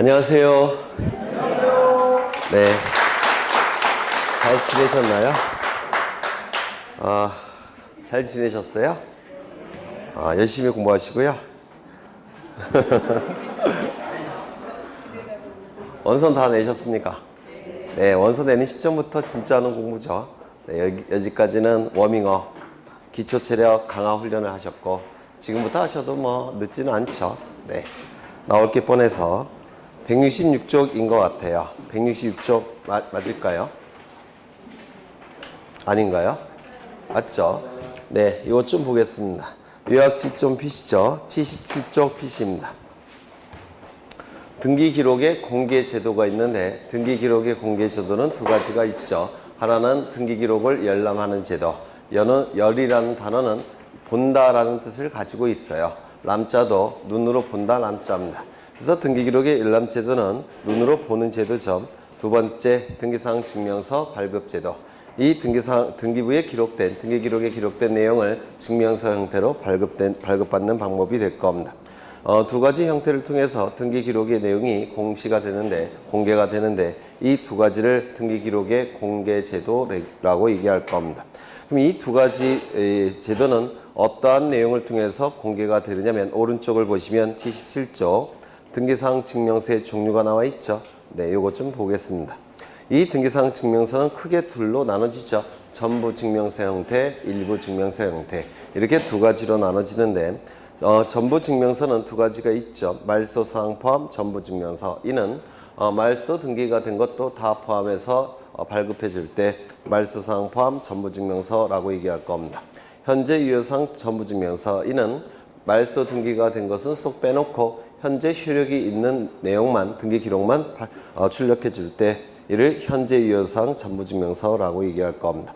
안녕하세요. 네. 잘 지내셨나요? 아, 잘 지내셨어요? 아, 열심히 공부하시고요. 원선 다 내셨습니까? 네, 원서 내는 시점부터 진짜 하는 공부죠. 네, 여기, 여기까지는 워밍업, 기초 체력 강화 훈련을 하셨고, 지금부터 하셔도 뭐 늦지는 않죠. 네. 나올 게 뻔해서 166쪽인 것 같아요. 166쪽 마, 맞을까요? 아닌가요? 맞죠? 네, 이것 좀 보겠습니다. 요약지 좀 피시죠? 77쪽 피시입니다. 등기 기록에 공개 제도가 있는데 등기 기록의 공개 제도는 두 가지가 있죠. 하나는 등기 기록을 열람하는 제도. 여는 열이라는 단어는 본다라는 뜻을 가지고 있어요. 람자도 눈으로 본다 람자입니다. 그래서 등기 기록의 열람 제도는 눈으로 보는 제도죠. 두 번째 등기사항 증명서 발급 제도. 이 등기사항 등기부에 기록된 등기 기록에 기록된 내용을 증명서 형태로 발급된 발급받는 방법이 될 겁니다. 어, 두 가지 형태를 통해서 등기 기록의 내용이 공시가 되는데 공개가 되는데 이 두 가지를 등기 기록의 공개 제도라고 얘기할 겁니다. 그럼 이 두 가지 에, 제도는 어떠한 내용을 통해서 공개가 되느냐면 오른쪽을 보시면 77조 등기사항 증명서의 종류가 나와 있죠. 네, 요거 좀 보겠습니다. 이 등기사항 증명서는 크게 둘로 나눠지죠. 전부 증명서 형태, 일부 증명서 형태 이렇게 두 가지로 나눠지는데 어, 전부 증명서는 두 가지가 있죠. 말소 사항 포함 전부 증명서. 이는 어, 말소 등기가 된 것도 다 포함해서 어, 발급해 줄 때 말소 사항 포함 전부 증명서라고 얘기할 겁니다. 현재 유효상 전부 증명서. 이는 말소 등기가 된 것은 쏙 빼놓고 현재 효력이 있는 내용만 등기 기록만 어, 출력해 줄 때 이를 현재 유효상 전부 증명서라고 얘기할 겁니다.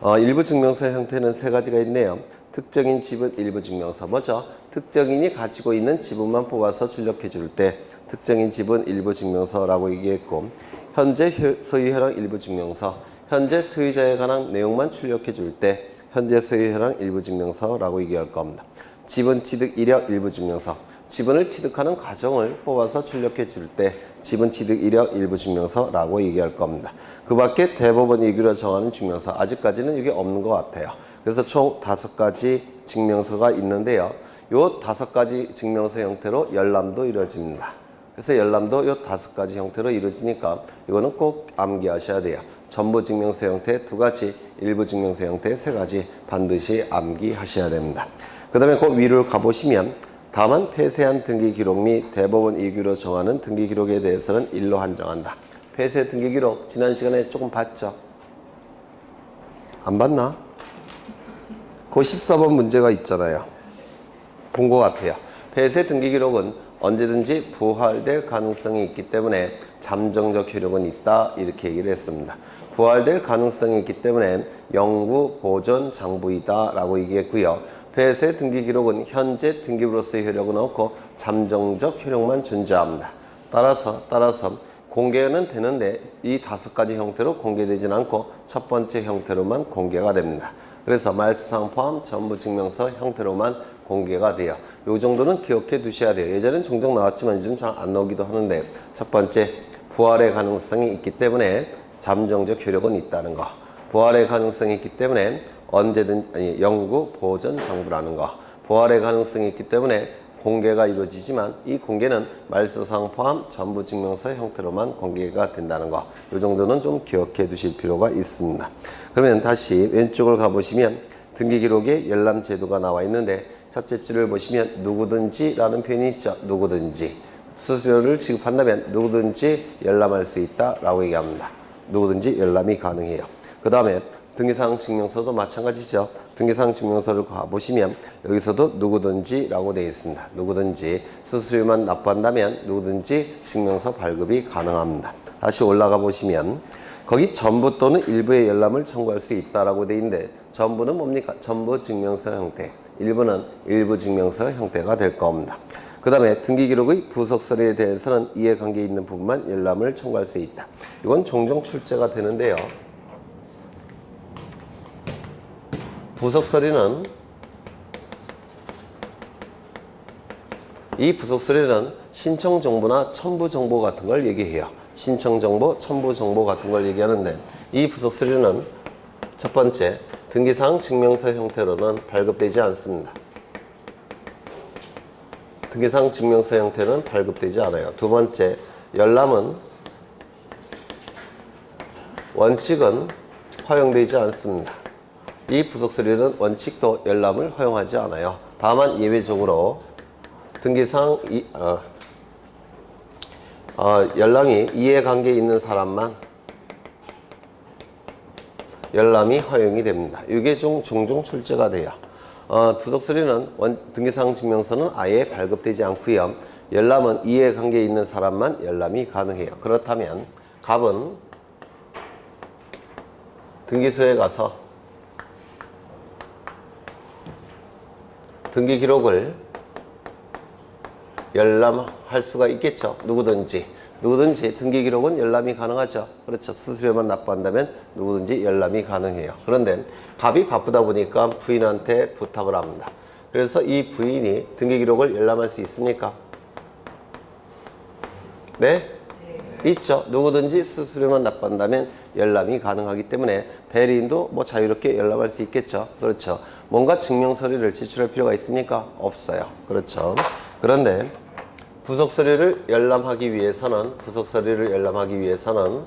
어, 일부 증명서 형태는 세 가지가 있네요. 특정인 지분 일부 증명서 뭐죠? 특정인이 가지고 있는 지분만 뽑아서 출력해 줄 때 특정인 지분 일부 증명서라고 얘기했고 현재 효- 소유혈랑 일부 증명서 현재 소유자에 관한 내용만 출력해 줄 때 현재 소유혈랑 일부 증명서라고 얘기할 겁니다. 지분 취득 이력 일부 증명서 지분을 취득하는 과정을 뽑아서 출력해 줄 때 지분 취득 이력 일부 증명서라고 얘기할 겁니다. 그 밖에 대법원 얘기로 정하는 증명서 아직까지는 이게 없는 것 같아요. 그래서 총 다섯 가지 증명서가 있는데요. 요 다섯 가지 증명서 형태로 열람도 이루어집니다. 그래서 열람도 요 다섯 가지 형태로 이루어지니까 이거는 꼭 암기하셔야 돼요. 전부 증명서 형태 두 가지, 일부 증명서 형태 세 가지 반드시 암기하셔야 됩니다. 그 다음에 그 위를 가보시면 다만 폐쇄한 등기 기록 및 대법원 이규로 정하는 등기 기록에 대해서는 일로 한정한다. 폐쇄 등기 기록 지난 시간에 조금 봤죠? 안 봤나? 그 14번 문제가 있잖아요. 본 것 같아요. 폐쇄 등기 기록은 언제든지 부활될 가능성이 있기 때문에 잠정적 효력은 있다 이렇게 얘기를 했습니다. 부활될 가능성이 있기 때문에 영구 보존 장부이다 라고 얘기했고요. 폐쇄 등기 기록은 현재 등기부로서의 효력은 없고 잠정적 효력만 존재합니다. 따라서 따라서 공개는 되는데 이 다섯 가지 형태로 공개되진 않고 첫 번째 형태로만 공개가 됩니다. 그래서 말수상 포함 전부 증명서 형태로만 공개가 돼요. 요 정도는 기억해 두셔야 돼요. 예전엔 종종 나왔지만 요즘 잘 안 나오기도 하는데 첫 번째 부활의 가능성이 있기 때문에 잠정적 효력은 있다는 거. 부활의 가능성이 있기 때문에 언제든 아니 영구 보존 정부라는 거. 부활의 가능성이 있기 때문에 공개가 이루어지지만 이 공개는 말소상 포함 전부 증명서 형태로만 공개가 된다는 거. 이 정도는 좀 기억해 두실 필요가 있습니다. 그러면 다시 왼쪽을 가보시면 등기 기록에 열람 제도가 나와 있는데 첫째 줄을 보시면 누구든지라는 표현이 있죠. 누구든지. 수수료를 지급한다면 누구든지 열람할 수 있다라고 얘기합니다. 누구든지 열람이 가능해요. 그 다음에 등기사항 증명서도 마찬가지죠. 등기사항 증명서를 가보시면 여기서도 누구든지 라고 되어 있습니다. 누구든지 수수료만 납부한다면 누구든지 증명서 발급이 가능합니다. 다시 올라가 보시면 거기 전부 또는 일부의 열람을 청구할 수 있다라고 되어 있는데 전부는 뭡니까? 전부 증명서 형태. 일부는 일부 증명서 형태가 될 겁니다. 그 다음에 등기기록의 부속서류에 대해서는 이해관계 있는 부분만 열람을 청구할 수 있다. 이건 종종 출제가 되는데요. 부속서류는 이 부속서류는 신청 정보나 첨부 정보 같은 걸 얘기해요. 신청 정보, 첨부 정보 같은 걸 얘기하는데 이 부속 서류는 첫 번째 등기사항 증명서 형태로는 발급되지 않습니다. 등기사항 증명서 형태는 발급되지 않아요. 두 번째 열람은 원칙은 허용되지 않습니다. 이 부속 서류는 원칙도 열람을 허용하지 않아요. 다만 예외적으로 등기상 이, 어, 어, 열람이 이해관계 있는 사람만 열람이 허용이 됩니다. 이게 좀 종종 출제가 돼요. 어, 부속 서류는 원, 등기상 증명서는 아예 발급되지 않고요. 열람은 이해관계 있는 사람만 열람이 가능해요. 그렇다면 갑은 등기소에 가서 등기 기록을 열람할 수가 있겠죠. 누구든지. 누구든지 등기 기록은 열람이 가능하죠. 그렇죠. 수수료만 납부한다면 누구든지 열람이 가능해요. 그런데 갑이 바쁘다 보니까 부인한테 부탁을 합니다. 그래서 이 부인이 등기 기록을 열람할 수 있습니까? 네? 있죠. 누구든지 수수료만 납부한다면 열람이 가능하기 때문에 대리인도 뭐 자유롭게 열람할 수 있겠죠. 그렇죠. 뭔가 증명 서류를 제출할 필요가 있습니까? 없어요. 그렇죠. 그런데 부속 서류를 열람하기 위해서는 부속 서류를 열람하기 위해서는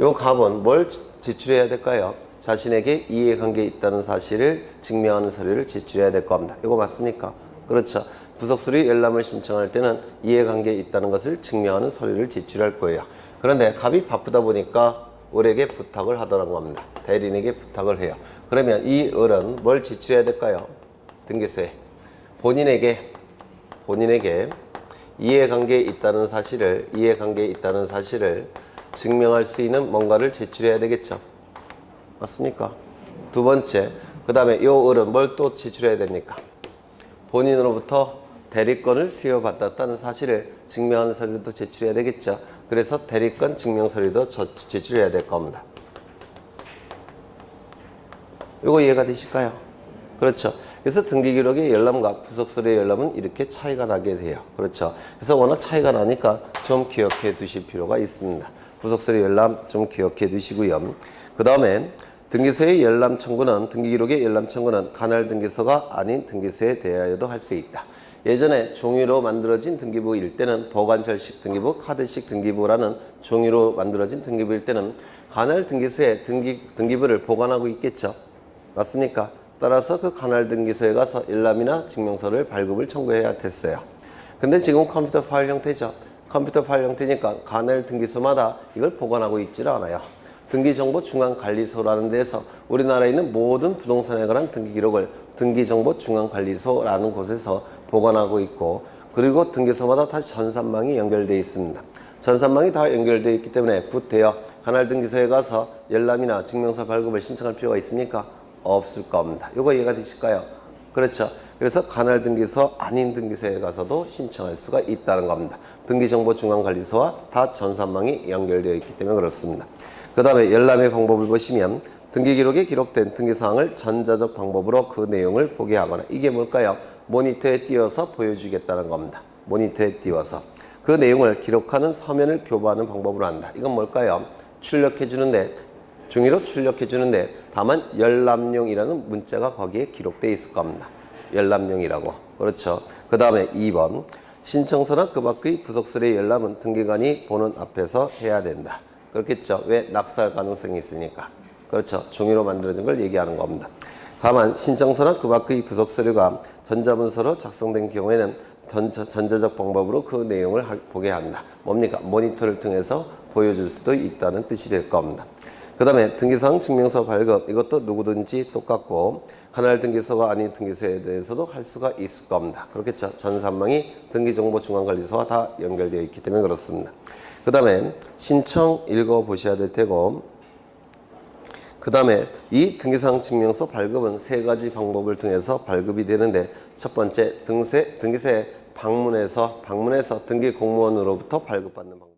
요 갑은 뭘 제출해야 될까요? 자신에게 이해관계 있다는 사실을 증명하는 서류를 제출해야 될 겁니다. 이거 맞습니까? 그렇죠. 부속 서류 열람을 신청할 때는 이해관계 있다는 것을 증명하는 서류를 제출할 거예요. 그런데 갑이 바쁘다 보니까 을에게 부탁을 하더란 겁니다. 대리인에게 부탁을 해요. 그러면 이 을은 뭘 제출해야 될까요? 등기소에 본인에게 본인에게 이해관계에 있다는 사실을 이해관계에 있다는 사실을 증명할 수 있는 뭔가를 제출해야 되겠죠. 맞습니까? 두 번째, 그 다음에 요 을은 뭘 또 제출해야 됩니까? 본인으로부터 대리권을 수여받았다는 사실을 증명하는 서류도 제출해야 되겠죠. 그래서 대리권 증명 서류도 저- 제출해야 될 겁니다. 이거 이해가 되실까요? 그렇죠. 그래서 등기 기록의 열람과 부속 서류의 열람은 이렇게 차이가 나게 돼요. 그렇죠. 그래서 워낙 차이가 나니까 좀 기억해 두실 필요가 있습니다. 부속 서류 열람 좀 기억해 두시고요. 그 다음에 등기소의 열람 청구는 등기 기록의 열람 청구는 간할 등기소가 아닌 등기소에 대하여도 할 수 있다. 예전에 종이로 만들어진 등기부일 때는 보관철식 등기부, 카드식 등기부라는 종이로 만들어진 등기부일 때는 간할 등기소에 등기, 등기부를 보관하고 있겠죠. 맞습니까? 따라서 그 간할 등기소에 가서 열람이나 증명서를 발급을 청구해야 됐어요. 근데 지금 컴퓨터 파일 형태죠. 컴퓨터 파일 형태니까 간할 등기소마다 이걸 보관하고 있지를 않아요. 등기정보중앙관리소라는 데서 우리나라에 있는 모든 부동산에 관한 등기 기록을 등기정보중앙관리소라는 곳에서 보관하고 있고 그리고 등기소마다 다시 전산망이 연결되어 있습니다. 전산망이 다 연결되어 있기 때문에 굿되어 간할 등기소에 가서 열람이나 증명서 발급을 신청할 필요가 있습니까? 없을 겁니다. 이거 이해가 되실까요? 그렇죠. 그래서 간할 등기소 아닌 등기소에 가서도 신청할 수가 있다는 겁니다. 등기정보중앙관리소와 다 전산망이 연결되어 있기 때문에 그렇습니다. 그 다음에 열람의 방법을 보시면 등기 기록에 기록된 등기 사항을 전자적 방법으로 그 내용을 보게 하거나 이게 뭘까요? 모니터에 띄워서 보여주겠다는 겁니다. 모니터에 띄워서 그 내용을 기록하는 서면을 교부하는 방법으로 한다. 이건 뭘까요? 출력해 주는데 종이로 출력해 주는데 다만 열람용이라는 문자가 거기에 기록되어 있을 겁니다. 열람용이라고. 그렇죠. 그 다음에 2번 신청서나 그 밖의 부속서류의 열람은 등기관이 보는 앞에서 해야 된다. 그렇겠죠. 왜? 낙살 가능성이 있으니까. 그렇죠. 종이로 만들어진 걸 얘기하는 겁니다. 다만 신청서나 그 밖의 부속 서류가 전자문서로 작성된 경우에는 전자, 전자적 방법으로 그 내용을 하- 보게 한다. 뭡니까? 모니터를 통해서 보여줄 수도 있다는 뜻이 될 겁니다. 그 다음에 등기사항 증명서 발급 이것도 누구든지 똑같고 하나를 등기소가 아닌 등기소에 대해서도 할 수가 있을 겁니다. 그렇겠죠. 전산망이 등기정보중앙관리소와 다 연결되어 있기 때문에 그렇습니다. 그 다음에 신청 읽어보셔야 될 테고 그 다음에 이 등기사항 증명서 발급은 세 가지 방법을 통해서 발급이 되는데 첫 번째 등세, 등기소에 방문해서 방문해서 등기 공무원으로부터 발급받는 방법.